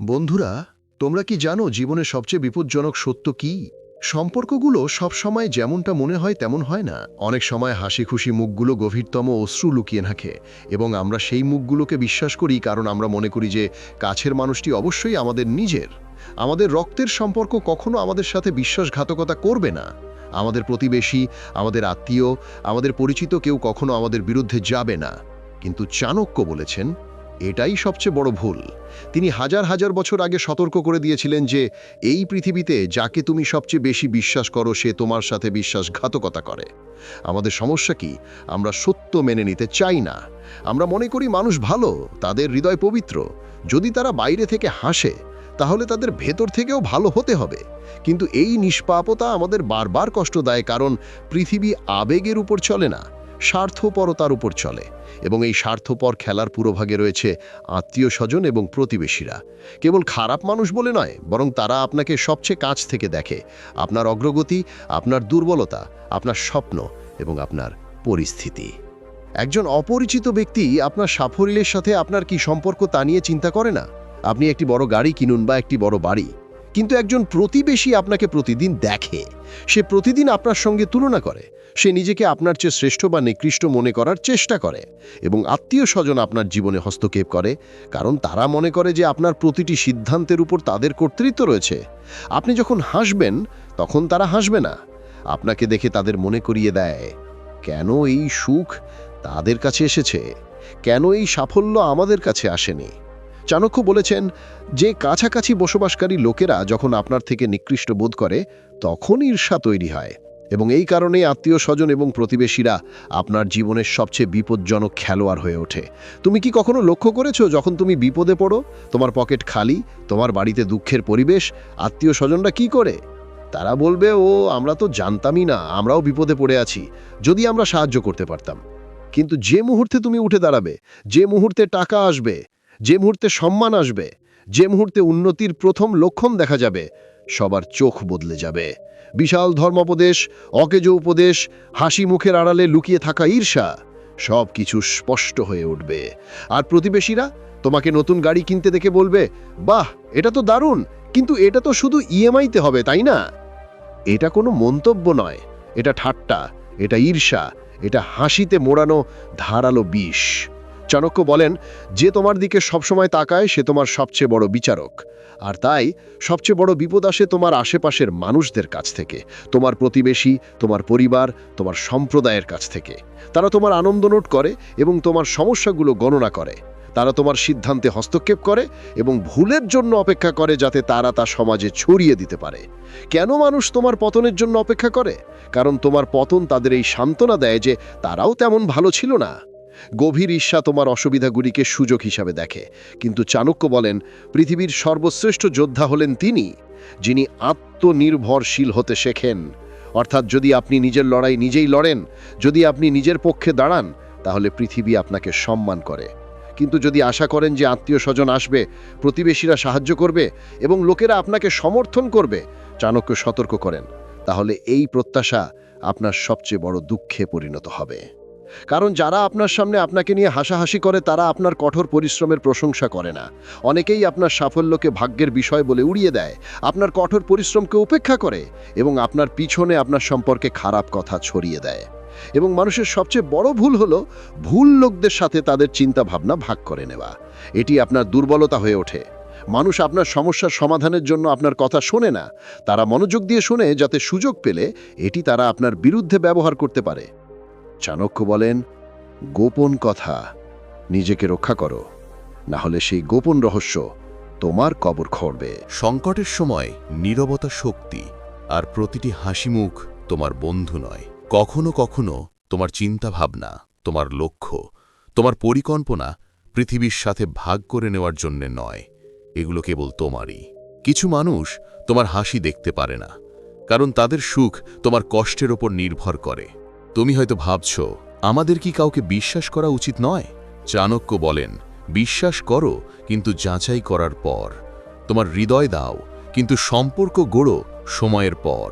বন্ধুরা, তোমরা কি জানো জীবনের সবচেয়ে বিপজ্জনক সত্য কি? সম্পর্কগুলো সবসময় যেমনটা মনে হয় তেমন হয় না। অনেক সময় হাসি খুশি মুখগুলো গভীরতম অশ্রু লুকিয়ে রাখে এবং আমরা সেই মুখগুলোকে বিশ্বাস করি কারণ আমরা মনে করি যে কাছের মানুষটি অবশ্যই আমাদের নিজের। আমাদের রক্তের সম্পর্ক কখনো আমাদের সাথে বিশ্বাসঘাতকতা করবে না। আমাদের প্রতিবেশী, আমাদের আত্মীয়, আমাদের পরিচিত কেউ কখনো আমাদের বিরুদ্ধে যাবে না। কিন্তু চাণক্য বলেছেন এটাই সবচেয়ে বড় ভুল। তিনি হাজার হাজার বছর আগে সতর্ক করে দিয়েছিলেন যে, এই পৃথিবীতে যাকে তুমি সবচেয়ে বেশি বিশ্বাস করো, সে তোমার সাথে বিশ্বাসঘাতকতা করে। আমাদের সমস্যা কি? আমরা সত্য মেনে নিতে চাই না। আমরা মনে করি মানুষ ভালো, তাদের হৃদয় পবিত্র। যদি তারা বাইরে থেকে হাসে, তাহলে তাদের ভেতর থেকেও ভালো হতে হবে। কিন্তু এই নিষ্পাপতা আমাদের বারবার কষ্ট দেয়, কারণ পৃথিবী আবেগের উপর চলে না। স্বার্থপরতার উপর চলে এবং এই স্বার্থপর খেলার পুরোভাগে রয়েছে আত্মীয় স্বজন এবং প্রতিবেশীরা। কেবল খারাপ মানুষ বলে নয়, বরং তারা আপনাকে সবচেয়ে কাছ থেকে দেখে। আপনার অগ্রগতি, আপনার দুর্বলতা, আপনার স্বপ্ন এবং আপনার পরিস্থিতি। একজন অপরিচিত ব্যক্তি আপনার সাফল্যের সাথে আপনার কি সম্পর্ক তা নিয়ে চিন্তা করে না? আপনি একটি বড় গাড়ি কিনুন বা একটি বড় বাড়ি। কিন্তু একজন প্রতিবেশী আপনাকে প্রতিদিন দেখে। সে প্রতিদিন আপনার সঙ্গে তুলনা করে। সে নিজেকে আপনার চেয়ে শ্রেষ্ঠ বা নিকৃষ্ট মনে করার চেষ্টা করে এবং আত্মীয় স্বজন আপনার জীবনে হস্তক্ষেপ করে, কারণ তারা মনে করে যে আপনার প্রতিটি সিদ্ধান্তের উপর তাদের কর্তৃত্ব রয়েছে। আপনি যখন হাসবেন, তখন তারা হাসবে না। আপনাকে দেখে তাদের মনে করিয়ে দেয়, কেন এই সুখ তাদের কাছে এসেছে? কেন এই সাফল্য আমাদের কাছে আসেনি? চাণক্য বলেছেন, যে কাছাকাছি বসবাসকারী লোকেরা যখন আপনার থেকে নিকৃষ্ট বোধ করে, তখন ঈর্ষা তৈরি হয়। এবং এই কারণেই আত্মীয় স্বজন এবং প্রতিবেশীরা আপনার জীবনের সবচেয়ে বিপজ্জনক খেলোয়াড় হয়ে ওঠে। তুমি কি কখনো লক্ষ্য করেছ, যখন তুমি বিপদে পড়ো, তোমার পকেট খালি, তোমার বাড়িতে দুঃখের পরিবেশ আত্মীয় স্বজনরা কি করে? তারা বলবে, ও, আমরা তো জানতামই না, আমরাও বিপদে পড়ে আছি, যদি আমরা সাহায্য করতে পারতাম। কিন্তু যে মুহূর্তে তুমি উঠে দাঁড়াবে, যে মুহূর্তে টাকা আসবে যে মুহূর্তে সম্মান আসবে, যে মুহূর্তে উন্নতির প্রথম লক্ষণ দেখা যাবে, সবার চোখ বদলে যাবে। বিশাল ধর্মোপদেশ, অকেজো উপদেশ, হাসি মুখের আড়ালে লুকিয়ে থাকা ঈর্ষা সব কিছু স্পষ্ট হয়ে উঠবে। আর প্রতিবেশীরা তোমাকে নতুন গাড়ি কিনতে দেখে বলবে, বাহ, এটা তো দারুণ, কিন্তু এটা তো শুধু ইএমআইতে হবে, তাই না? এটা কোনো মন্তব্য নয়, এটা ঠাট্টা, এটা ঈর্ষা, এটা হাসিতে মোড়ানো ধারালো বিষ। চাণক্য বলেন, যে তোমার দিকে সবসময় তাকায়, সে তোমার সবচেয়ে বড় বিচারক। আর তাই সবচেয়ে বড় বিপদ আসে তোমার আশেপাশের মানুষদের কাছ থেকে, তোমার প্রতিবেশী, তোমার পরিবার, তোমার সম্প্রদায়ের কাছ থেকে। তারা তোমার আনন্দ নোট করে এবং তোমার সমস্যাগুলো গণনা করে। তারা তোমার সিদ্ধান্তে হস্তক্ষেপ করে এবং ভুলের জন্য অপেক্ষা করে যাতে তারা তা সমাজে ছড়িয়ে দিতে পারে। কেন মানুষ তোমার পতনের জন্য অপেক্ষা করে? কারণ তোমার পতন তাদের এই সান্ত্বনা দেয় যে তারাও তেমন ভালো ছিল না। গভীর ঈর্ষা তোমার অসুবিধাগুলিকে সুযোগ হিসাবে দেখে। কিন্তু চাণক্য বলেন, পৃথিবীর সর্বশ্রেষ্ঠ যোদ্ধা হলেন তিনি, যিনি আত্মনির্ভরশীল হতে শেখেন। অর্থাৎ যদি আপনি নিজের লড়াই নিজেই লড়েন, যদি আপনি নিজের পক্ষে দাঁড়ান, তাহলে পৃথিবী আপনাকে সম্মান করে। কিন্তু যদি আশা করেন যে আত্মীয় স্বজন আসবে, প্রতিবেশীরা সাহায্য করবে এবং লোকেরা আপনাকে সমর্থন করবে, চাণক্য সতর্ক করেন। তাহলে এই প্রত্যাশা আপনার সবচেয়ে বড় দুঃখে পরিণত হবে। কারণ যারা আপনার সামনে আপনাকে নিয়ে হাসাহাসি করে, তারা আপনার কঠোর পরিশ্রমের প্রশংসা করে না। অনেকেই আপনার সাফল্যকে ভাগ্যের বিষয় বলে উড়িয়ে দেয়। আপনার কঠোর পরিশ্রমকে উপেক্ষা করে এবং আপনার পিছনে আপনার সম্পর্কে খারাপ কথা ছড়িয়ে দেয়। এবং মানুষের সবচেয়ে বড় ভুল হলো ভুল লোকদের সাথে তাদের চিন্তা ভাবনা ভাগ করে নেওয়া। এটি আপনার দুর্বলতা হয়ে ওঠে। মানুষ আপনার সমস্যার সমাধানের জন্য আপনার কথা শোনে না। তারা মনোযোগ দিয়ে শোনে যাতে সুযোগ পেলে এটি তারা আপনার বিরুদ্ধে ব্যবহার করতে পারে। চাণক্য বলেন, গোপন কথা, নিজেকে রক্ষা করো না হলে সেই গোপন রহস্য তোমার কবর খড়বে। সংকটের সময় নীরবতা শক্তি, আর প্রতিটি হাসিমুখ তোমার বন্ধু নয়। কখনো কখনো তোমার চিন্তা ভাবনা তোমার লক্ষ্য, তোমার পরিকল্পনা পৃথিবীর সাথে ভাগ করে নেওয়ার জন্যে নয়। এগুলো কেবল তোমারই। কিছু মানুষ তোমার হাসি দেখতে পারে না, কারণ তাদের সুখ তোমার কষ্টের ওপর নির্ভর করে। তুমি হয়তো ভাবছ, আমাদের কি কাউকে বিশ্বাস করা উচিত নয়? চাণক্য বলেন, বিশ্বাস করো, কিন্তু যাচাই করার পর। তোমার হৃদয় দাও, কিন্তু সম্পর্ক গড়ো সময়ের পর,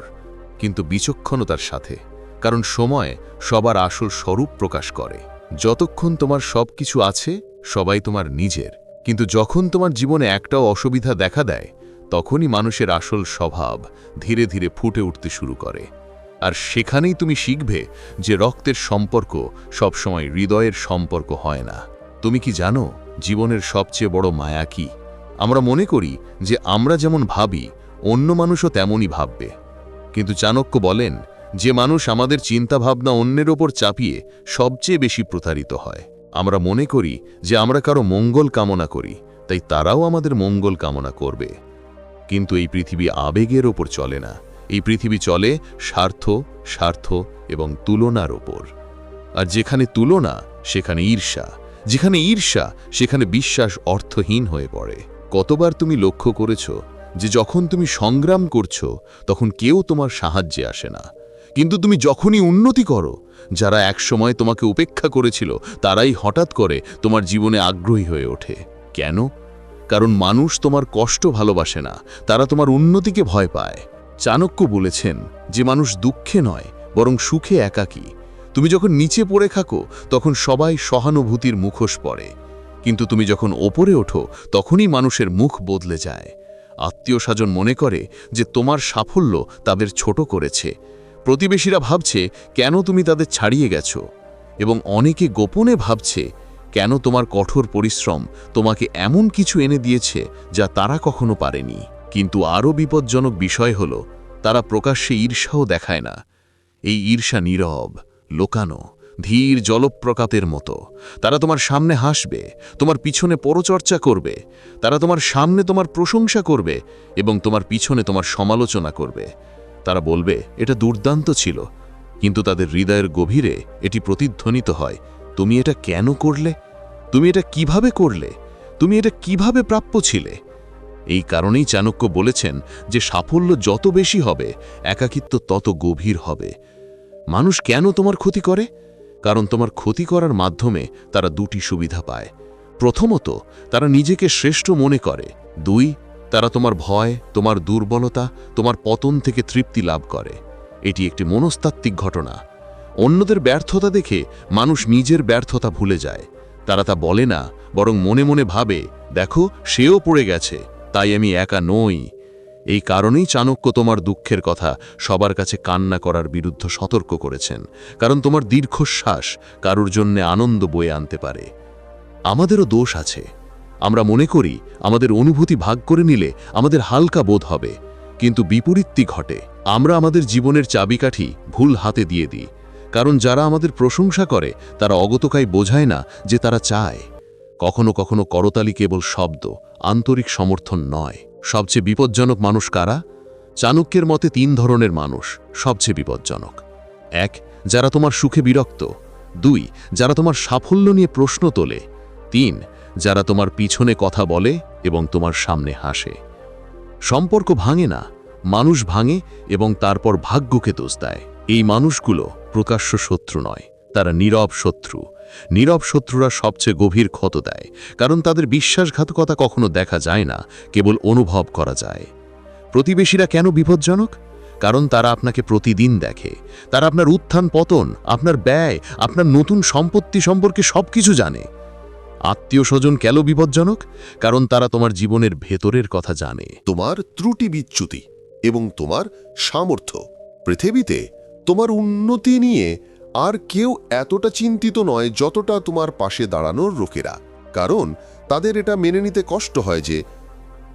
কিন্তু বিচক্ষণতার সাথে। কারণ সময় সবার আসল স্বরূপ প্রকাশ করে। যতক্ষণ তোমার সব কিছু আছে, সবাই তোমার নিজের। কিন্তু যখন তোমার জীবনে একটাও অসুবিধা দেখা দেয়, তখনই মানুষের আসল স্বভাব ধীরে ধীরে ফুটে উঠতে শুরু করে। আর সেখানেই তুমি শিখবে যে রক্তের সম্পর্ক সবসময় হৃদয়ের সম্পর্ক হয় না। তুমি কি জানো জীবনের সবচেয়ে বড় মায়া কি? আমরা মনে করি যে আমরা যেমন ভাবি, অন্য মানুষও তেমনই ভাববে। কিন্তু চাণক্য বলেন, যে মানুষ আমাদের চিন্তাভাবনা অন্যের ওপর চাপিয়ে সবচেয়ে বেশি প্রতারিত হয়। আমরা মনে করি যে আমরা কারও মঙ্গল কামনা করি, তাই তারাও আমাদের মঙ্গল কামনা করবে। কিন্তু এই পৃথিবী আবেগের ওপর চলে না। এই পৃথিবী চলে স্বার্থ স্বার্থ এবং তুলনার ওপর। আর যেখানে তুলনা, সেখানে ঈর্ষা। যেখানে ঈর্ষা, সেখানে বিশ্বাস অর্থহীন হয়ে পড়ে। কতবার তুমি লক্ষ্য করেছ যে যখন তুমি সংগ্রাম করছ, তখন কেউ তোমার সাহায্যে আসে না। কিন্তু তুমি যখনই উন্নতি করো, যারা একসময় তোমাকে উপেক্ষা করেছিল, তারাই হঠাৎ করে তোমার জীবনে আগ্রহী হয়ে ওঠে। কেন? কারণ মানুষ তোমার কষ্ট ভালোবাসে না, তারা তোমার উন্নতিকে ভয় পায়। চাণক্য বলেছেন যে মানুষ দুঃখে নয়, বরং সুখে একাকী। তুমি যখন নিচে পড়ে থাকো, তখন সবাই সহানুভূতির মুখোশ পড়ে কিন্তু তুমি যখন ওপরে ওঠো, তখনই মানুষের মুখ বদলে যায়। আত্মীয় স্বজন মনে করে যে তোমার সাফল্য তাদের ছোট করেছে। প্রতিবেশীরা ভাবছে, কেন তুমি তাদের ছাড়িয়ে গেছো? এবং অনেকে গোপনে ভাবছে, কেন তোমার কঠোর পরিশ্রম তোমাকে এমন কিছু এনে দিয়েছে যা তারা কখনো পারেনি? কিন্তু আরও বিপজ্জনক বিষয় হল, তারা প্রকাশ্যে ঈর্ষাও দেখায় না। এই ঈর্ষা নীরব, লোকানো, ধীর জলপ্রকাতের মতো। তারা তোমার সামনে হাসবে, তোমার পিছনে পরচর্চা করবে, তারা তোমার সামনে তোমার প্রশংসা করবে এবং তোমার পিছনে তোমার সমালোচনা করবে। তারা বলবে, এটা দুর্দান্ত ছিল, কিন্তু তাদের হৃদয়ের গভীরে এটি প্রতিধ্বনিত হয়। তুমি এটা কেন করলে? তুমি এটা কীভাবে করলে? তুমি এটা কীভাবে প্রাপ্য ছিলে? এই কারণেই চাণক্য বলেছেন যে সাফল্য যত বেশি হবে, একাকিত্ব তত গভীর হবে। মানুষ কেন তোমার ক্ষতি করে? কারণ তোমার ক্ষতি করার মাধ্যমে তারা দুটি সুবিধা পায়। প্রথমত, তারা নিজেকে শ্রেষ্ঠ মনে করে। দুই, তারা তোমার ভয়, তোমার দুর্বলতা, তোমার পতন থেকে তৃপ্তি লাভ করে। এটি একটি মনস্তাত্ত্বিক ঘটনা। অন্যদের ব্যর্থতা দেখে মানুষ নিজের ব্যর্থতা ভুলে যায়। তারা তা বলে না, বরং মনে মনে ভাবে, দেখো, সেও পড়ে গেছে। তাই আমি একা নই। এই কারণেই চাণক্য তোমার দুঃখের কথা সবার কাছে কান্না করার বিরুদ্ধে সতর্ক করেছেন, কারণ তোমার দীর্ঘশ্বাস কারুর জন্যে আনন্দ বয়ে আনতে পারে। আমাদেরও দোষ আছে। আমরা মনে করি আমাদের অনুভূতি ভাগ করে নিলে আমাদের হালকা বোধ হবে, কিন্তু বিপরীতটি ঘটে। আমরা আমাদের জীবনের চাবিকাঠি ভুল হাতে দিয়ে দিই, কারণ যারা আমাদের প্রশংসা করে তারা অগতকাই বোঝায় না যে তারা চায়। কখনো কখনো করতালি কেবল শব্দ, আন্তরিক সমর্থন নয়। সবচেয়ে বিপজ্জনক মানুষ কারা? চাণক্যের মতে তিন ধরনের মানুষ, সবচেয়ে বিপজ্জনক। এক, যারা তোমার সুখে বিরক্ত। দুই, যারা তোমার সাফল্য নিয়ে প্রশ্ন তোলে। তিন, যারা তোমার পিছনে কথা বলে এবং তোমার সামনে হাসে। সম্পর্ক ভাঙে না, মানুষ ভাঙে এবং তারপর ভাগ্যকে দোষ দেয়। এই মানুষগুলো প্রকাশ্য শত্রু নয়, তারা নীরব শত্রু। নীরব শত্রুরা সবচেয়ে গভীর ক্ষত দেয়, কারণ তাদের বিশ্বাসঘাতকতা কখনো দেখা যায় না, কেবল অনুভব করা যায়। প্রতিবেশীরা কেন বিপজ্জনক? কারণ তারা আপনাকে প্রতিদিন দেখে। তারা আপনার উত্থান, পতন, আপনার ব্যয়, আপনার নতুন সম্পত্তি সম্পর্কে সবকিছু জানে। আত্মীয় স্বজন কেন বিপজ্জনক? কারণ তারা তোমার জীবনের ভেতরের কথা জানে। তোমার ত্রুটি বিচ্যুতি এবং তোমার সামর্থ্য। পৃথিবীতে তোমার উন্নতি নিয়ে আর কেউ এতটা চিন্তিত নয় যতটা তোমার পাশে দাঁড়ানোর লোকেরা। কারণ তাদের এটা মেনে নিতে কষ্ট হয় যে,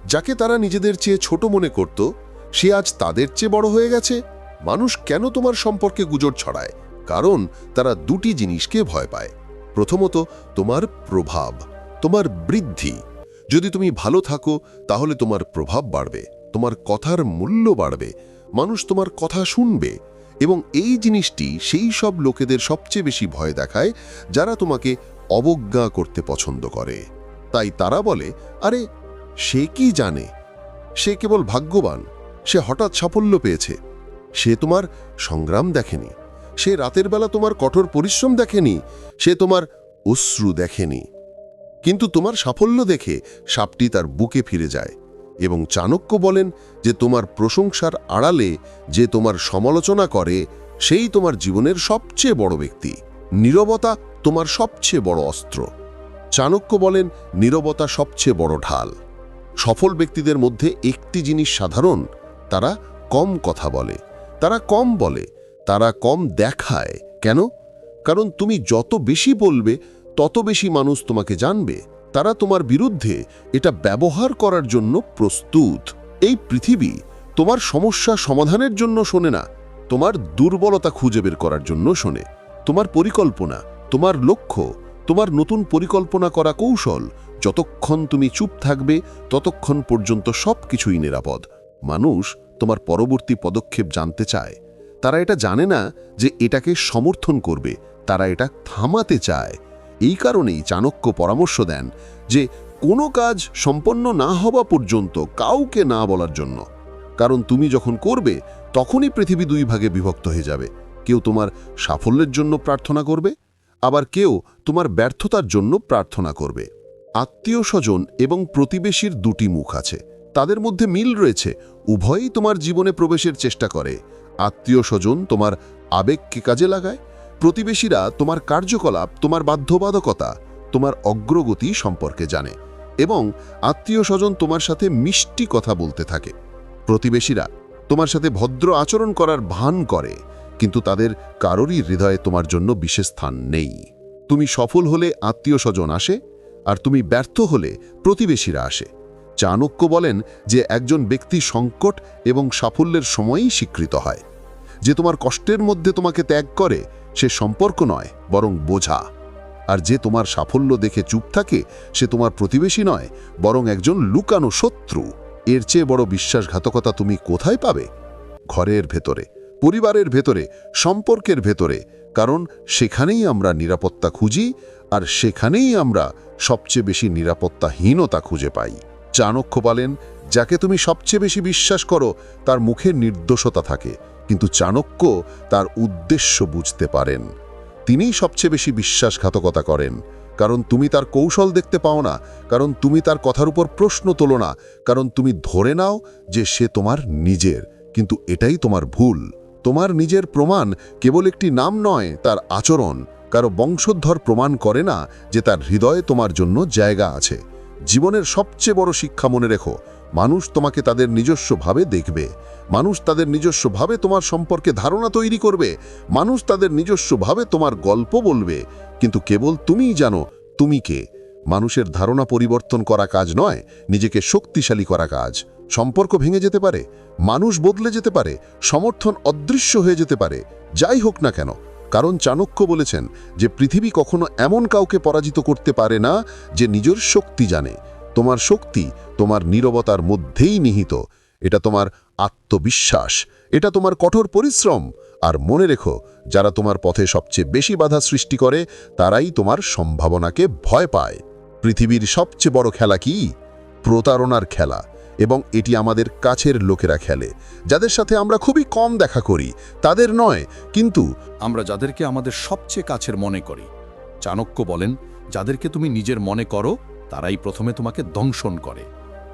যাকে তারা নিজেদের চেয়ে ছোট মনে করত, সে আজ তাদের চেয়ে বড় হয়ে গেছে। মানুষ কেন তোমার সম্পর্কে গুজর ছড়ায়? কারণ তারা দুটি জিনিসকে ভয় পায়। প্রথমত, তোমার প্রভাব, তোমার বৃদ্ধি। যদি তুমি ভালো থাকো, তাহলে তোমার প্রভাব বাড়বে, তোমার কথার মূল্য বাড়বে, মানুষ তোমার কথা শুনবে। এবং এই জিনিসটি সেই সব লোকেদের সবচেয়ে বেশি ভয় দেখায় যারা তোমাকে অবজ্ঞা করতে পছন্দ করে। তাই তারা বলে, আরে, সে কি জানে? সে কেবল ভাগ্যবান। সে হঠাৎ সাফল্য পেয়েছে। সে তোমার সংগ্রাম দেখেনি। সে রাতের বেলা তোমার কঠোর পরিশ্রম দেখেনি। সে তোমার অশ্রু দেখেনি। কিন্তু তোমার সাফল্য দেখে সাপটি তার বুকে ফিরে যায়। এবং চাণক্য বলেন যে তোমার প্রশংসার আড়ালে যে তোমার সমালোচনা করে, সেই তোমার জীবনের সবচেয়ে বড় ব্যক্তি। নীরবতা তোমার সবচেয়ে বড় অস্ত্র। চাণক্য বলেন, নীরবতা সবচেয়ে বড় ঢাল। সফল ব্যক্তিদের মধ্যে একটি জিনিস সাধারণ, তারা কম কথা বলে। তারা কম বলে, তারা কম দেখায়। কেন? কারণ তুমি যত বেশি বলবে, তত বেশি মানুষ তোমাকে জানবে। তারা তোমার বিরুদ্ধে এটা ব্যবহার করার জন্য প্রস্তুত। এই পৃথিবী তোমার সমস্যা সমাধানের জন্য শোনে না, তোমার দুর্বলতা খুঁজে বের করার জন্য শোনে। তোমার পরিকল্পনা, তোমার লক্ষ্য, তোমার নতুন পরিকল্পনা করা কৌশল, যতক্ষণ তুমি চুপ থাকবে, ততক্ষণ পর্যন্ত সব কিছুই নিরাপদ। মানুষ তোমার পরবর্তী পদক্ষেপ জানতে চায়। তারা এটা জানে না যে এটাকে সমর্থন করবে, তারা এটা থামাতে চায়। এই কারণেই চাণক্য পরামর্শ দেন যে কোনো কাজ সম্পন্ন না হওয়া পর্যন্ত কাউকে না বলার জন্য। কারণ তুমি যখন করবে, তখনই পৃথিবী দুই ভাগে বিভক্ত হয়ে যাবে। কেউ তোমার সাফল্যের জন্য প্রার্থনা করবে, আবার কেউ তোমার ব্যর্থতার জন্য প্রার্থনা করবে। আত্মীয় স্বজন এবং প্রতিবেশীর দুটি মুখ আছে। তাদের মধ্যে মিল রয়েছে, উভয়ই তোমার জীবনে প্রবেশের চেষ্টা করে। আত্মীয় স্বজন তোমার আবেগকে কাজে লাগায় প্রতিবেশীরা তোমার কার্যকলাপ, তোমার বাধ্যবাধকতা, তোমার অগ্রগতি সম্পর্কে জানে এবং আত্মীয় স্বজন তোমার সাথে মিষ্টি কথা বলতে থাকে। প্রতিবেশীরা তোমার সাথে ভদ্র আচরণ করার ভান করে, কিন্তু তাদের কারোরই হৃদয়ে তোমার জন্য বিশেষ স্থান নেই। তুমি সফল হলে আত্মীয় স্বজন আসে, আর তুমি ব্যর্থ হলে প্রতিবেশীরা আসে। চাণক্য বলেন যে একজন ব্যক্তি সংকট এবং সাফল্যের সময়ই স্বীকৃত হয়। যে তোমার কষ্টের মধ্যে তোমাকে ত্যাগ করে সে সম্পর্ক নয়, বরং বোঝা। আর যে তোমার সাফল্য দেখে চুপ থাকে, সে তোমার প্রতিবেশী নয়, বরং একজন লুকানো শত্রু। এর চেয়ে বড় বিশ্বাসঘাতকতা তুমি কোথায় পাবে? ঘরের ভেতরে, পরিবারের ভেতরে, সম্পর্কের ভেতরে, কারণ সেখানেই আমরা নিরাপত্তা খুঁজি, আর সেখানেই আমরা সবচেয়ে বেশি নিরাপত্তাহীনতা খুঁজে পাই। চাণক্য বলেন, যাকে তুমি সবচেয়ে বেশি বিশ্বাস করো, তার মুখে নির্দোষতা থাকে। কিন্তু চাণক্য তার উদ্দেশ্য বুঝতে পারেন। তিনিই সবচেয়ে বেশি বিশ্বাসঘাতকতা করেন, কারণ তুমি তার কৌশল দেখতে পাও না, কারণ তুমি তার কথার উপর প্রশ্ন তোলো না, কারণ তুমি ধরে নাও যে সে তোমার নিজের, কিন্তু এটাই তোমার ভুল। তোমার নিজের প্রমাণ কেবল একটি নাম নয়, তার আচরণ। কারও বংশোদ্ভর প্রমাণ করে না যে তার হৃদয়ে তোমার জন্য জায়গা আছে। জীবনের সবচেয়ে বড় শিক্ষা মনে রেখো মানুষ তোমাকে তাদের নিজস্বভাবে দেখবে। মানুষ তাদের নিজস্বভাবে তোমার সম্পর্কে ধারণা তৈরি করবে। মানুষ তাদের নিজস্বভাবে তোমার গল্প বলবে। কিন্তু কেবল তুমিই জানো, তুমি কে। মানুষের ধারণা পরিবর্তন করা কাজ নয়, নিজেকে শক্তিশালী করা কাজ। সম্পর্ক ভেঙে যেতে পারে, মানুষ বদলে যেতে পারে, সমর্থন অদৃশ্য হয়ে যেতে পারে, যাই হোক না কেন। কারণ চাণক্য বলেছেন যে পৃথিবী কখনো এমন কাউকে পরাজিত করতে পারে না যে নিজের শক্তি জানে। তোমার শক্তি তোমার নীরবতার মধ্যেই নিহিত। এটা তোমার আত্মবিশ্বাস, এটা তোমার কঠোর পরিশ্রম। আর মনে রেখো, যারা তোমার পথে সবচেয়ে বেশি বাধা সৃষ্টি করে, তারাই তোমার সম্ভাবনাকে ভয় পায়। পৃথিবীর সবচেয়ে বড় খেলা কি? প্রতারণার খেলা। এবং এটি আমাদের কাছের লোকেরা খেলে। যাদের সাথে আমরা খুবই কম দেখা করি, তাদের নয়, কিন্তু আমরা যাদেরকে আমাদের সবচেয়ে কাছের মনে করি। চাণক্য বলেন, যাদেরকে তুমি নিজের মনে করো তারাই প্রথমে তোমাকে দংশন করে।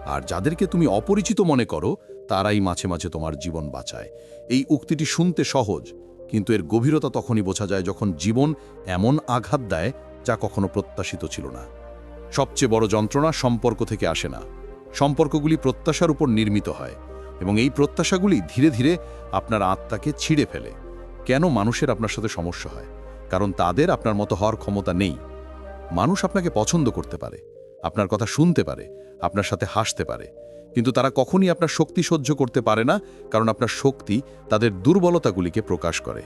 আর যাদেরকে তুমি অপরিচিত মনে করো, তারাই মাঝে মাঝে তোমার জীবন বাঁচায়। এই উক্তিটি শুনতে সহজ, কিন্তু এর গভীরতা তখনই বোঝা যায় যখন জীবন এমন আঘাত দেয় যা কখনো প্রত্যাশিত ছিল না। সবচেয়ে বড় যন্ত্রণা সম্পর্ক থেকে আসে না। সম্পর্কগুলি প্রত্যাশার উপর নির্মিত হয়, এবং এই প্রত্যাশাগুলি ধীরে ধীরে আপনার আত্মাকে ছিঁড়ে ফেলে। কেন মানুষের আপনার সাথে সমস্যা হয়? কারণ তাদের আপনার মতো হওয়ার ক্ষমতা নেই। মানুষ আপনাকে পছন্দ করতে পারে আপনার কথা শুনতে পারে, আপনার সাথে হাসতে পারে। কিন্তু তারা কখনই আপনার শক্তি সহ্য করতে পারে না, কারণ আপনার শক্তি তাদের দুর্বলতাগুলিকে প্রকাশ করে।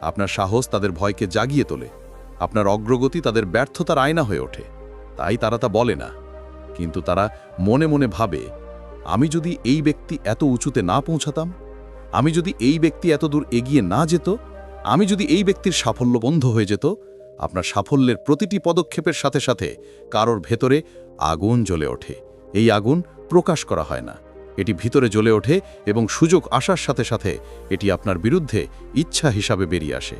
আপনার সাহস তাদের ভয়কে জাগিয়ে তোলে, আপনার অগ্রগতি তাদের ব্যর্থতার আয়না হয়ে ওঠে। তাই তারা তা বলে না। কিন্তু তারা মনে মনে ভাবে, আমি যদি এই ব্যক্তি এত উঁচুতে না পৌঁছাতাম, আমি যদি এই ব্যক্তি এত দূর এগিয়ে না যেত, আমি যদি এই ব্যক্তির সাফল্য বন্ধ হয়ে যেত আপনার সাফল্যের প্রতিটি পদক্ষেপের সাথে সাথে কারোর ভেতরে আগুন জ্বলে ওঠে। এই আগুন প্রকাশ করা হয় না। এটি ভিতরে জ্বলে ওঠে এবং সুযোগ আসার সাথে সাথে এটি আপনার বিরুদ্ধে ইচ্ছা হিসাবে বেরিয়ে আসে।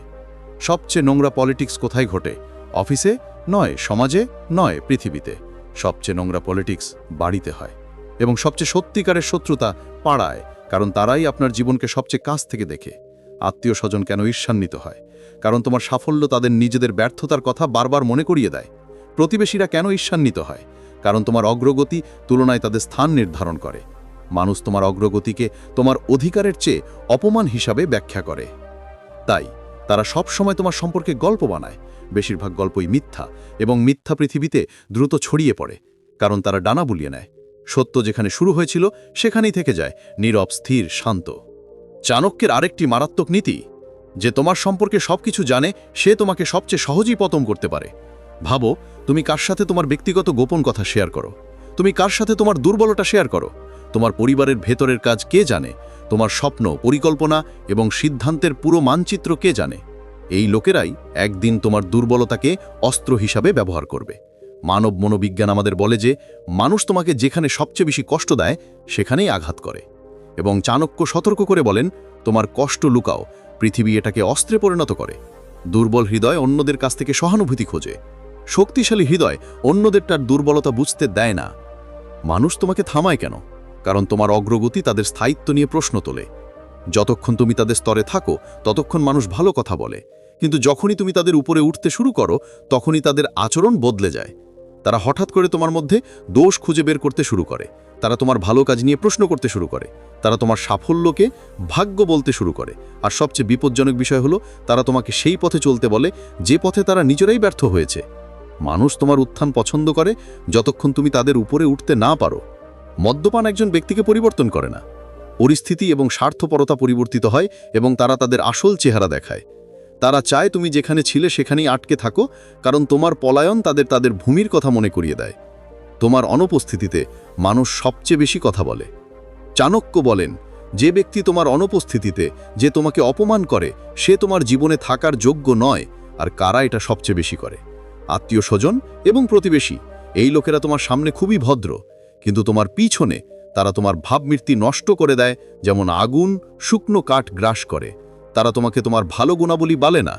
সবচেয়ে নোংরা পলিটিক্স কোথায় ঘটে? অফিসে? নয়, সমাজে? নয়, পৃথিবীতে। সবচেয়ে নোংরা পলিটিক্স বাড়িতে হয়। এবং সবচেয়ে সত্যিকারের শত্রুতা পাড়ায়, কারণ তারাই আপনার জীবনকে সবচেয়ে কাছ থেকে দেখে। আত্মীয় স্বজন কেন ঈর্ষান্বিত হয়? কারণ তোমার সাফল্য তাদের নিজেদের ব্যর্থতার কথা বারবার মনে করিয়ে দেয়। প্রতিবেশীরা কেন ঈর্ষান্বিত হয়? কারণ তোমার অগ্রগতি তুলনায় তাদের স্থান নির্ধারণ করে। মানুষ তোমার অগ্রগতিকে তোমার অধিকারের চেয়ে অপমান হিসাবে ব্যাখ্যা করে। তাই, তারা সব সময় তোমার সম্পর্কে গল্প বানায়। বেশিরভাগ গল্পই মিথ্যা এবং মিথ্যা পৃথিবীতে দ্রুত ছড়িয়ে পড়ে, কারণ তারা ডানা বুলিয়ে নেয়। সত্য যেখানে শুরু হয়েছিল, সেখানেই থেকে যায়, নীরব, স্থির, শান্ত। চাণক্যের আরেকটি মারাত্মক নীতি যে তোমার সম্পর্কে সবকিছু জানে, সে তোমাকে সবচেয়ে সহজেই পতন করতে পারে। ভাবো, তুমি কার সাথে তোমার ব্যক্তিগত গোপন কথা শেয়ার করো? তুমি কার সাথে তোমার দুর্বলতা শেয়ার করো? তোমার পরিবারের ভেতরের কাজ কে জানে? তোমার স্বপ্ন, পরিকল্পনা এবং সিদ্ধান্তের পুরো মানচিত্র কে জানে? এই লোকেরাই একদিন তোমার দুর্বলতাকে অস্ত্র হিসাবে ব্যবহার করবে। মানব মনোবিজ্ঞান আমাদের বলে যে, মানুষ তোমাকে যেখানে সবচেয়ে বেশি কষ্ট দেয়, সেখানেই আঘাত করে। এবং চাণক্য সতর্ক করে বলেন, তোমার কষ্ট লুকাও পৃথিবী এটাকে অস্ত্রে পরিণত করে। দুর্বল হৃদয় অন্যদের কাছ থেকে সহানুভূতি খোঁজে। শক্তিশালী হৃদয় অন্যদের তার দুর্বলতা বুঝতে দেয় না। মানুষ তোমাকে থামায় কেন? কারণ তোমার অগ্রগতি তাদের স্থায়িত্ব নিয়ে প্রশ্ন তোলে। যতক্ষণ তুমি তাদের স্তরে থাকো, ততক্ষণ মানুষ ভালো কথা বলে। কিন্তু যখনই তুমি তাদের উপরে উঠতে শুরু করো, তখনই তাদের আচরণ বদলে যায়। তারা হঠাৎ করে তোমার মধ্যে দোষ খুঁজে বের করতে শুরু করে। তারা তোমার ভালো কাজ নিয়ে প্রশ্ন করতে শুরু করে। তারা তোমার সাফল্যকে ভাগ্য বলতে শুরু করে। আর সবচেয়ে বিপজ্জনক বিষয় হলো, তারা তোমাকে সেই পথে চলতে বলে, যে পথে তারা নিজেরাই ব্যর্থ হয়েছে। মানুষ তোমার উত্থান পছন্দ করে, যতক্ষণ তুমি তাদের উপরে উঠতে না পারো। মদ্যপান একজন ব্যক্তিকে পরিবর্তন করে না। পরিস্থিতি এবং স্বার্থপরতা পরিবর্তিত হয় এবং তারা তাদের আসল চেহারা দেখায়। তারা চায় তুমি যেখানে ছিলে সেখানেই আটকে থাকো, কারণ তোমার পলায়ন তাদের তাদের ভূমির কথা মনে করিয়ে দেয়। তোমার অনুপস্থিতিতে মানুষ সবচেয়ে বেশি কথা বলে। চাণক্য বলেন, যে ব্যক্তি তোমার অনুপস্থিতিতে, যে তোমাকে অপমান করে, সে তোমার জীবনে থাকার যোগ্য নয়, আর কারা এটা সবচেয়ে বেশি করে? আত্মীয় স্বজন এবং প্রতিবেশী, এই লোকেরা তোমার সামনে খুবই ভদ্র, কিন্তু তোমার পিছনে তারা তোমার ভাবমূর্তি নষ্ট করে দেয়, যেমন আগুন, শুকনো কাঠ গ্রাস করে। তারা তোমাকে তোমার ভালো গুণাবলী বলে না।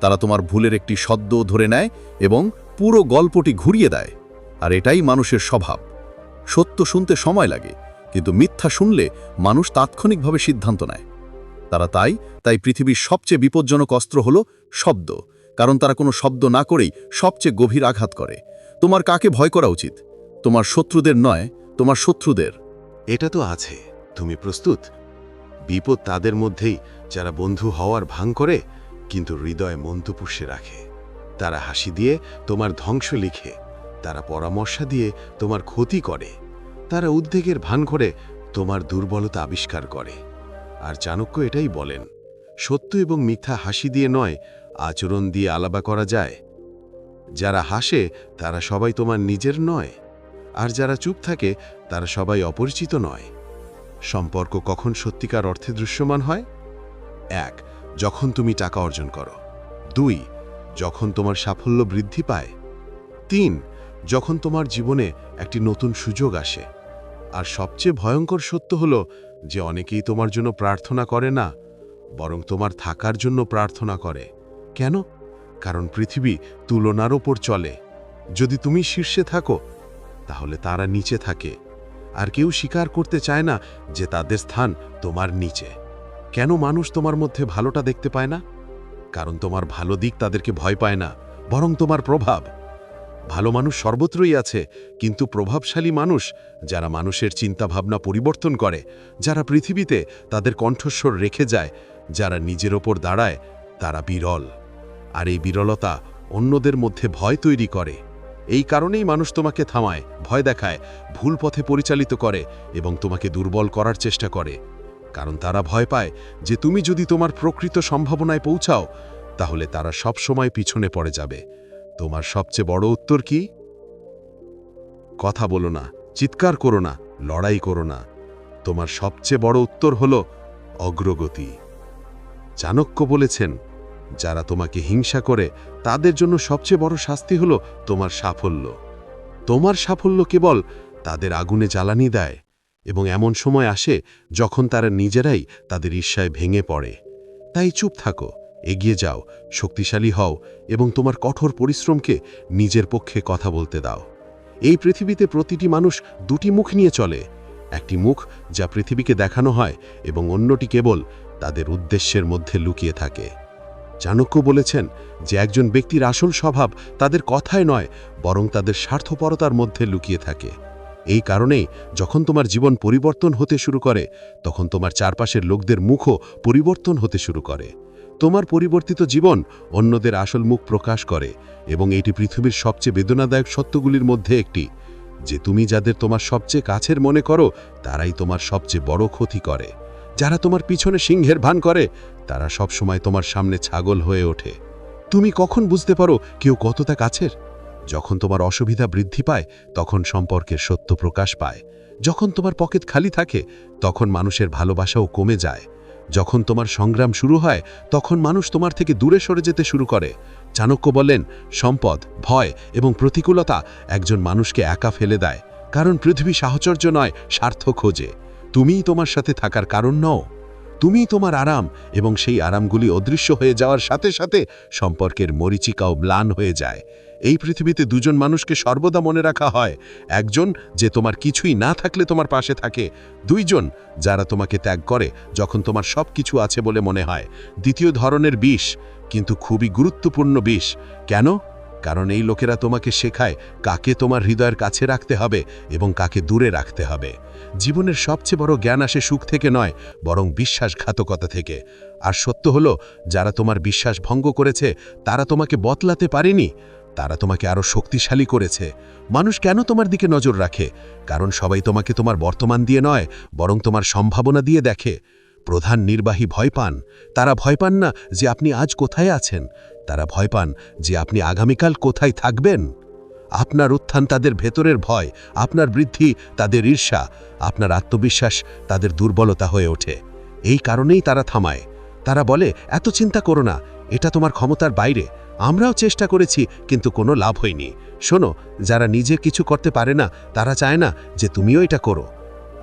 তারা তোমার ভুলের একটি সদ্য ধরে নেয় এবং পুরো গল্পটি ঘুরিয়ে দেয়। আর এটাই মানুষের স্বভাব। সত্য শুনতে সময় লাগে কিন্তু মিথ্যা শুনলে মানুষ তাৎক্ষণিকভাবে সিদ্ধান্ত নেয়। তারা তাই তাই পৃথিবীর সবচেয়ে বিপজ্জনক অস্ত্র হল শব্দ, কারণ তারা কোনো শব্দ না করেই সবচেয়ে গভীর আঘাত করে। তোমার কাকে ভয় করা উচিত? তোমার শত্রুদের নয়, তোমার শত্রুদের। এটা তো আছে, তুমি প্রস্তুত? বিপদ তাদের মধ্যেই, যারা বন্ধু হওয়ার ভাঙ করে, কিন্তু হৃদয় মন্তু পুষে রাখে। তারা হাসি দিয়ে তোমার ধ্বংস লিখে, তারা পরামর্শ দিয়ে তোমার ক্ষতি করে। তারা উদ্বেগের ভান করে তোমার দুর্বলতা আবিষ্কার করে। আর চাণক্য এটাই বলেন, সত্য এবং মিথ্যা হাসি দিয়ে নয়, আচরণ দিয়ে আলাবা করা যায়। যারা হাসে, তারা সবাই তোমার নিজের নয়। আর যারা চুপ থাকে, তারা সবাই অপরিচিত নয়। সম্পর্ক কখন সত্যিকার অর্থে দৃশ্যমান হয়? এক, যখন তুমি টাকা অর্জন করো। দুই, যখন তোমার সাফল্য বৃদ্ধি পায়। তিন, যখন তোমার জীবনে একটি নতুন সুযোগ আসে। আর সবচেয়ে ভয়ঙ্কর সত্য হলো যে অনেকেই তোমার জন্য প্রার্থনা করে না, বরং তোমার থাকার জন্য প্রার্থনা করে। কেন? কারণ পৃথিবী তুলনার ওপর চলে। যদি তুমি শীর্ষে থাকো, তাহলে তারা নিচে থাকে। আর কেউ স্বীকার করতে চায় না যে তাদের স্থান তোমার নিচে। কেন মানুষ তোমার মধ্যে ভালোটা দেখতে পায় না? কারণ তোমার ভালো দিক তাদেরকে ভয় পায় না, বরং তোমার প্রভাব। ভালো মানুষ সর্বত্রই আছে, কিন্তু প্রভাবশালী মানুষ, যারা মানুষের চিন্তাভাবনা পরিবর্তন করে, যারা পৃথিবীতে তাদের কণ্ঠস্বর রেখে যায়, যারা নিজের ওপর দাঁড়ায়, তারা বিরল। আর এই বিরলতা অন্যদের মধ্যে ভয় তৈরি করে। এই কারণেই মানুষ তোমাকে থামায়, ভয় দেখায়, ভুল পথে পরিচালিত করে এবং তোমাকে দুর্বল করার চেষ্টা করে। কারণ তারা ভয় পায় যে তুমি যদি তোমার প্রকৃত সম্ভাবনায় পৌঁছাও, তাহলে তারা সব সময় পিছনে পড়ে যাবে। তোমার সবচেয়ে বড় উত্তর কি? কথা বলো না, চিৎকার করো না, লড়াই করো না। তোমার সবচেয়ে বড় উত্তর হল অগ্রগতি। চাণক্য বলেছেন, যারা তোমাকে হিংসা করে, তাদের জন্য সবচেয়ে বড় শাস্তি হলো তোমার সাফল্য। তোমার সাফল্য কেবল তাদের আগুনে জ্বালানি দেয় এবং এমন সময় আসে যখন তারা নিজেরাই তাদের ঈর্ষায় ভেঙে পড়ে। তাই চুপ থাকো। এগিয়ে যাও, শক্তিশালী হও এবং তোমার কঠোর পরিশ্রমকে নিজের পক্ষে কথা বলতে দাও। এই পৃথিবীতে প্রতিটি মানুষ দুটি মুখ নিয়ে চলে, একটি মুখ যা পৃথিবীকে দেখানো হয় এবং অন্যটি কেবল তাদের উদ্দেশ্যের মধ্যে লুকিয়ে থাকে। চাণক্য বলেছেন যে একজন ব্যক্তির আসল স্বভাব তাদের কথায় নয়, বরং তাদের স্বার্থপরতার মধ্যে লুকিয়ে থাকে। এই কারণেই যখন তোমার জীবন পরিবর্তন হতে শুরু করে, তখন তোমার চারপাশের লোকদের মুখও পরিবর্তন হতে শুরু করে। তোমার পরিবর্তিত জীবন অন্যদের আসল মুখ প্রকাশ করে, এবং এটি পৃথিবীর সবচেয়ে বেদনাদায়ক সত্যগুলির মধ্যে একটি। যে তুমি যাদের তোমার সবচেয়ে কাছের মনে করো, তারাই তোমার সবচেয়ে বড় ক্ষতি করে। যারা তোমার পিছনে সিংহের ভান করে, তারা সবসময় তোমার সামনে ছাগল হয়ে ওঠে। তুমি কখন বুঝতে পারো কেউ কতটা কাছের? যখন তোমার অসুবিধা বৃদ্ধি পায়, তখন সম্পর্কের সত্য প্রকাশ পায়। যখন তোমার পকেট খালি থাকে, তখন মানুষের ভালোবাসাও কমে যায়। যখন তোমার সংগ্রাম শুরু হয়, তখন মানুষ তোমার থেকে দূরে সরে যেতে শুরু করে। চাণক্য বলেন সম্পদ, ভয় এবং প্রতিকূলতা একজন মানুষকে একা ফেলে দেয়, কারণ পৃথিবী সাহচর্য নয়, স্বার্থ খোঁজে। তুমিই তোমার সাথে থাকার কারণ নও। তুমিই তোমার আরাম এবং সেই আরামগুলি অদৃশ্য হয়ে যাওয়ার সাথে সাথে সম্পর্কের মরিচিকাও ম্লান হয়ে যায়। এই পৃথিবীতে দুজন মানুষকে সর্বদা মনে রাখা হয়। একজন যে তোমার কিছুই না থাকলে তোমার পাশে থাকে, দুইজন যারা তোমাকে ত্যাগ করে যখন তোমার সব কিছু আছে বলে মনে হয়। দ্বিতীয় ধরনের বিষ, কিন্তু খুবই গুরুত্বপূর্ণ বিষ। কেন? কারণ এই লোকেরা তোমাকে শেখায় কাকে তোমার হৃদয়ের কাছে রাখতে হবে এবং কাকে দূরে রাখতে হবে। জীবনের সবচেয়ে বড় জ্ঞান আসে সুখ থেকে নয়, বরং বিশ্বাসঘাতকতা থেকে। আর সত্য হলো, যারা তোমার বিশ্বাস ভঙ্গ করেছে, তারা তোমাকে বদলাতে পারেনি। তারা তোমাকে আরও শক্তিশালী করেছে। মানুষ কেন তোমার দিকে নজর রাখে? কারণ সবাই তোমাকে তোমার বর্তমান দিয়ে নয়, বরং তোমার সম্ভাবনা দিয়ে দেখে। প্রধান নির্বাহী ভয় পান। তারা ভয় পান না যে আপনি আজ কোথায় আছেন। তারা ভয় পান যে আপনি আগামীকাল কোথায় থাকবেন। আপনার উত্থান তাদের ভেতরের ভয়, আপনার বৃদ্ধি তাদের ঈর্ষা, আপনার আত্মবিশ্বাস তাদের দুর্বলতা হয়ে ওঠে। এই কারণেই তারা থামায়। তারা বলে, এত চিন্তা করো না, এটা তোমার ক্ষমতার বাইরে। আমরাও চেষ্টা করেছি, কিন্তু কোনো লাভ হয়নি। শোনো, যারা নিজে কিছু করতে পারে না, তারা চায় না যে তুমিও এটা করো।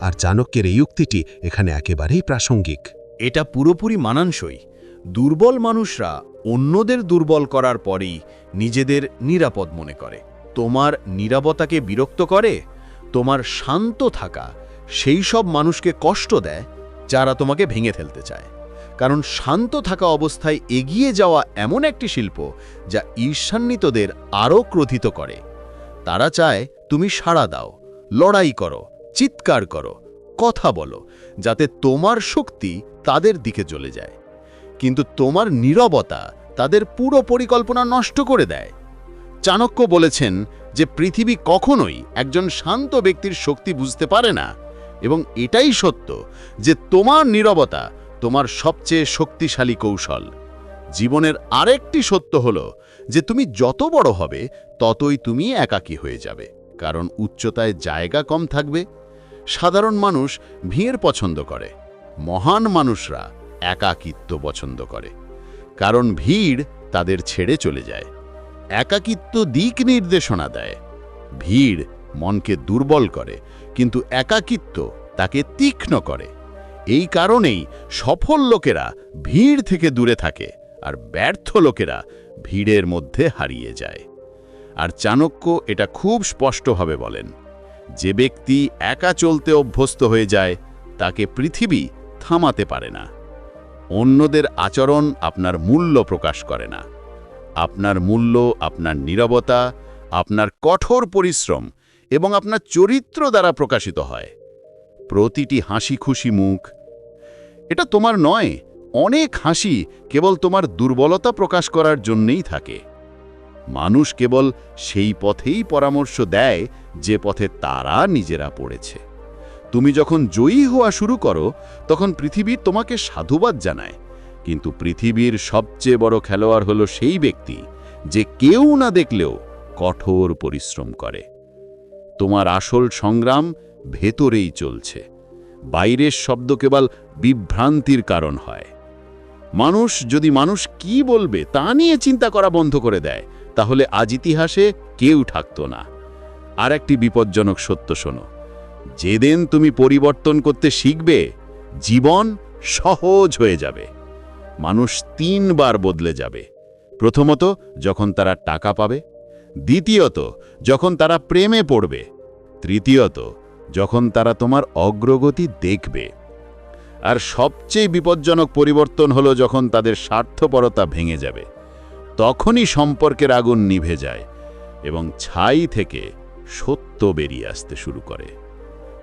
আর চাণক্যের এই উক্তিটি এখানে একেবারেই প্রাসঙ্গিক। এটা পুরোপুরি মানানসই। দুর্বল মানুষরা অন্যদের দুর্বল করার পরেই নিজেদের নিরাপদ মনে করে। তোমার নিরাপত্তাকে বিরক্ত করে, তোমার শান্ত থাকা, সেই সব মানুষকে কষ্ট দেয়, যারা তোমাকে ভেঙে ফেলতে চায়। কারণ শান্ত থাকা অবস্থায় এগিয়ে যাওয়া এমন একটি শিল্প যা ঈর্ষান্বিতদের আরও ক্রোধিত করে। তারা চায়, তুমি সাড়া দাও, লড়াই করো, চিৎকার করো, কথা বলো, যাতে তোমার শক্তি তাদের দিকে চলে যায়। কিন্তু তোমার নীরবতা তাদের পুরো পরিকল্পনা নষ্ট করে দেয়। চাণক্য বলেছেন যে, পৃথিবী কখনোই একজন শান্ত ব্যক্তির শক্তি বুঝতে পারে না এবং এটাই সত্য যে, তোমার নীরবতা তোমার সবচেয়ে শক্তিশালী কৌশল। জীবনের আরেকটি সত্য হলো যে তুমি যত বড় হবে, ততই তুমি একাকী হয়ে যাবে, কারণ উচ্চতায় জায়গা কম থাকবে। সাধারণ মানুষ ভিড় পছন্দ করে, মহান মানুষরা একাকিত্ব পছন্দ করে, কারণ ভিড় তাদের ছেড়ে চলে যায়। একাকিত্ব দিক নির্দেশনা দেয়। ভিড় মনকে দুর্বল করে, কিন্তু একাকিত্ব তাকে তীক্ষ্ণ করে। এই কারণেই সফল লোকেরা ভিড় থেকে দূরে থাকে আর ব্যর্থ লোকেরা ভিড়ের মধ্যে হারিয়ে যায়। আর চাণক্য এটা খুব স্পষ্টভাবে বলেন, যে ব্যক্তি একা চলতে অভ্যস্ত হয়ে যায়, তাকে পৃথিবী থামাতে পারে না। অন্যদের আচরণ আপনার মূল্য প্রকাশ করে না। আপনার মূল্য, আপনার নীরবতা, আপনার কঠোর পরিশ্রম এবং আপনার চরিত্র দ্বারা প্রকাশিত হয়। প্রতিটি হাসি খুশি মুখ। এটা তোমার নয়, অনেক হাসি কেবল তোমার দুর্বলতা প্রকাশ করার জন্যেই থাকে। মানুষ কেবল সেই পথেই পরামর্শ দেয় যে পথে তারা নিজেরা পড়েছে। তুমি যখন জয়ী হওয়া শুরু করো, তখন পৃথিবী তোমাকে সাধুবাদ জানায়। কিন্তু পৃথিবীর সবচেয়ে বড় খেলোয়াড় হলো সেই ব্যক্তি যে কেউ না দেখলেও কঠোর পরিশ্রম করে। তোমার আসল সংগ্রাম ভেতরেই চলছে। বাইরের শব্দ কেবল বিভ্রান্তির কারণ হয়। মানুষ যদি মানুষ কি বলবে তা নিয়ে চিন্তা করা বন্ধ করে দেয়, তাহলে আজ ইতিহাসে কেউ থাকত না। আর একটি বিপজ্জনক সত্য শোনো, যেদিন তুমি পরিবর্তন করতে শিখবে, জীবন সহজ হয়ে যাবে। মানুষ তিনবার বদলে যাবে। প্রথমত, যখন তারা টাকা পাবে। দ্বিতীয়ত, যখন তারা প্রেমে পড়বে। তৃতীয়ত যখন তারা তোমার অগ্রগতি দেখবে। আর সবচেয়ে বিপজ্জনক পরিবর্তন হলো যখন তাদের স্বার্থপরতা ভেঙে যাবে। তখনই সম্পর্কের আগুন নিভে যায় এবং ছাই থেকে সত্য বেরিয়ে আসতে শুরু করে।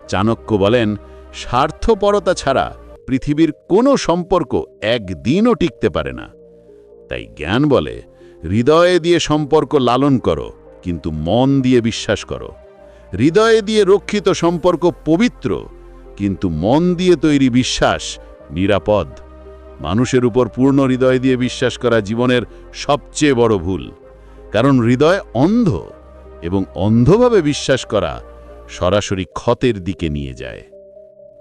চাণক্য বলেন, স্বার্থপরতা ছাড়া পৃথিবীর কোনো সম্পর্ক একদিনও টিকতে পারে না। তাই জ্ঞান বলে, হৃদয়ে দিয়ে সম্পর্ক লালন করো, কিন্তু মন দিয়ে বিশ্বাস করো। হৃদয়ে দিয়ে রক্ষিত সম্পর্ক পবিত্র, কিন্তু মন দিয়ে তৈরি বিশ্বাস নিরাপদ। মানুষের উপর পূর্ণ হৃদয় দিয়ে বিশ্বাস করা জীবনের সবচেয়ে বড় ভুল। কারণ হৃদয় অন্ধ এবং অন্ধভাবে বিশ্বাস করা সরাসরি ক্ষতের দিকে নিয়ে যায়।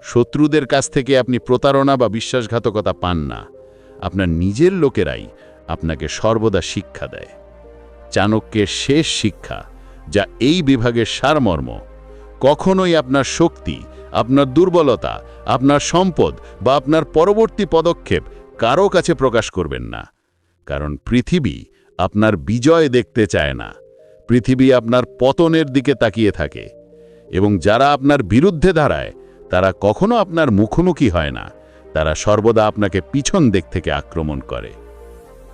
শত্রুদের কাছ থেকে আপনি প্রতারণা বা বিশ্বাসঘাতকতা পান না। আপনার নিজের লোকেরাই আপনাকে সর্বদা শিক্ষা দেয়। চাণক্যের শেষ শিক্ষা যা এই বিভাগের সারমর্ম। কখনোই আপনার শক্তি, আপনার দুর্বলতা, আপনার সম্পদ বা আপনার পরবর্তী পদক্ষেপ কারও কাছে প্রকাশ করবেন না। কারণ পৃথিবী আপনার বিজয় দেখতে চায় না। পৃথিবী আপনার পতনের দিকে তাকিয়ে থাকে। এবং যারা আপনার বিরুদ্ধে দাঁড়ায়, তারা কখনো আপনার মুখোমুখি হয় না। তারা সর্বদা আপনাকে পিছন দিক থেকে আক্রমণ করে।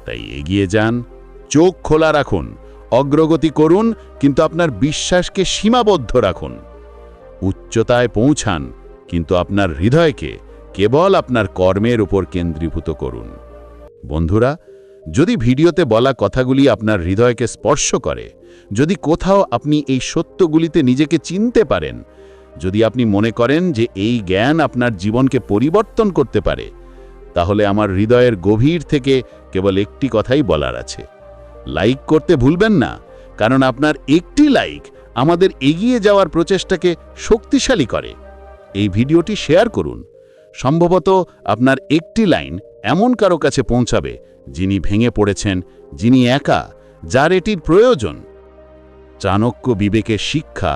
তাই এগিয়ে যান, চোখ খোলা রাখুন অগ্রগতি করুন, কিন্তু আপনার বিশ্বাসকে সীমাবদ্ধ রাখুন। উচ্চতায় পৌঁছান, কিন্তু আপনার হৃদয়কে কেবল আপনার কর্মের উপর কেন্দ্রীভূত করুন। বন্ধুরা, যদি ভিডিওতে বলা কথাগুলি আপনার হৃদয়কে স্পর্শ করে, যদি কোথাও আপনি এই সত্যগুলিতে নিজেকে চিনতে পারেন, যদি আপনি মনে করেন যে এই জ্ঞান আপনার জীবনকে পরিবর্তন করতে পারে, তাহলে আমার হৃদয়ের গভীর থেকে কেবল একটি কথাই বলার আছে। লাইক করতে ভুলবেন না, কারণ আপনার একটি লাইক আমাদের এগিয়ে যাওয়ার প্রচেষ্টাকে শক্তিশালী করে। এই ভিডিওটি শেয়ার করুন। সম্ভবত আপনার একটি লাইন এমন কারও কাছে পৌঁছাবে, যিনি ভেঙে পড়েছেন, যিনি একা, যার এটির প্রয়োজন। চাণক্য বিবেকের শিক্ষা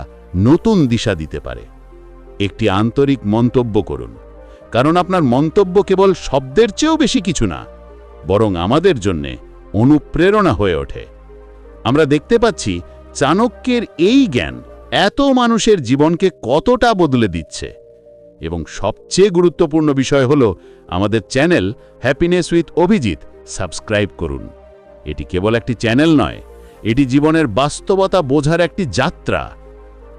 নতুন দিশা দিতে পারে। একটি আন্তরিক মন্তব্য করুন, কারণ আপনার মন্তব্য কেবল শব্দের চেয়েও বেশি কিছু না, বরং আমাদের জন্যে অনুপ্রেরণা হয়ে ওঠে। আমরা দেখতে পাচ্ছি চাণক্যের এই জ্ঞান এত মানুষের জীবনকে কতটা বদলে দিচ্ছে। এবং সবচেয়ে গুরুত্বপূর্ণ বিষয় হল আমাদের channel happiness with Abhijit subscribe করুন। এটি কেবল একটি চ্যানেল নয়, এটি জীবনের বাস্তবতা বোঝার একটি যাত্রা।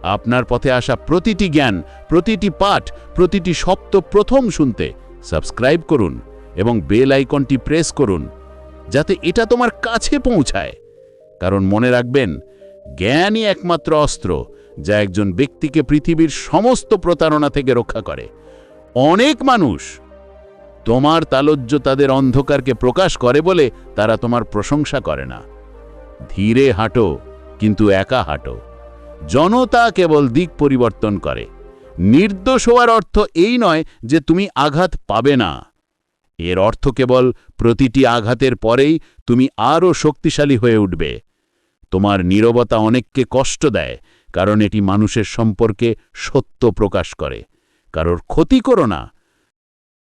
আপনার পথে আসা প্রতিটি জ্ঞান, প্রতিটি পাঠ, প্রতিটি সপ্ত প্রথম শুনতে সাবস্ক্রাইব করুন এবং বেল আইকনটি প্রেস করুন। যাতে এটা তোমার কাছে পৌঁছায়। কারণ মনে রাখবেন, জ্ঞানই একমাত্র অস্ত্র, যা একজন ব্যক্তিকে পৃথিবীর সমস্ত প্রতারণা থেকে রক্ষা করে। অনেক মানুষ তোমার তালজ্য তাদের অন্ধকারকে প্রকাশ করে বলে তারা তোমার প্রশংসা করে না। ধীরে হাঁটো, কিন্তু একা হাঁটো। জনতা কেবল দিক পরিবর্তন করে। নির্দোষ হওয়ার অর্থ এই নয় যে তুমি আঘাত পাবে না। এর অর্থ কেবল প্রতিটি আঘাতের পরেই তুমি আরও শক্তিশালী হয়ে উঠবে। তোমার নীরবতা অনেককে কষ্ট দেয়, কারণ এটি মানুষের সম্পর্কে সত্য প্রকাশ করে। কারোর ক্ষতি করো না।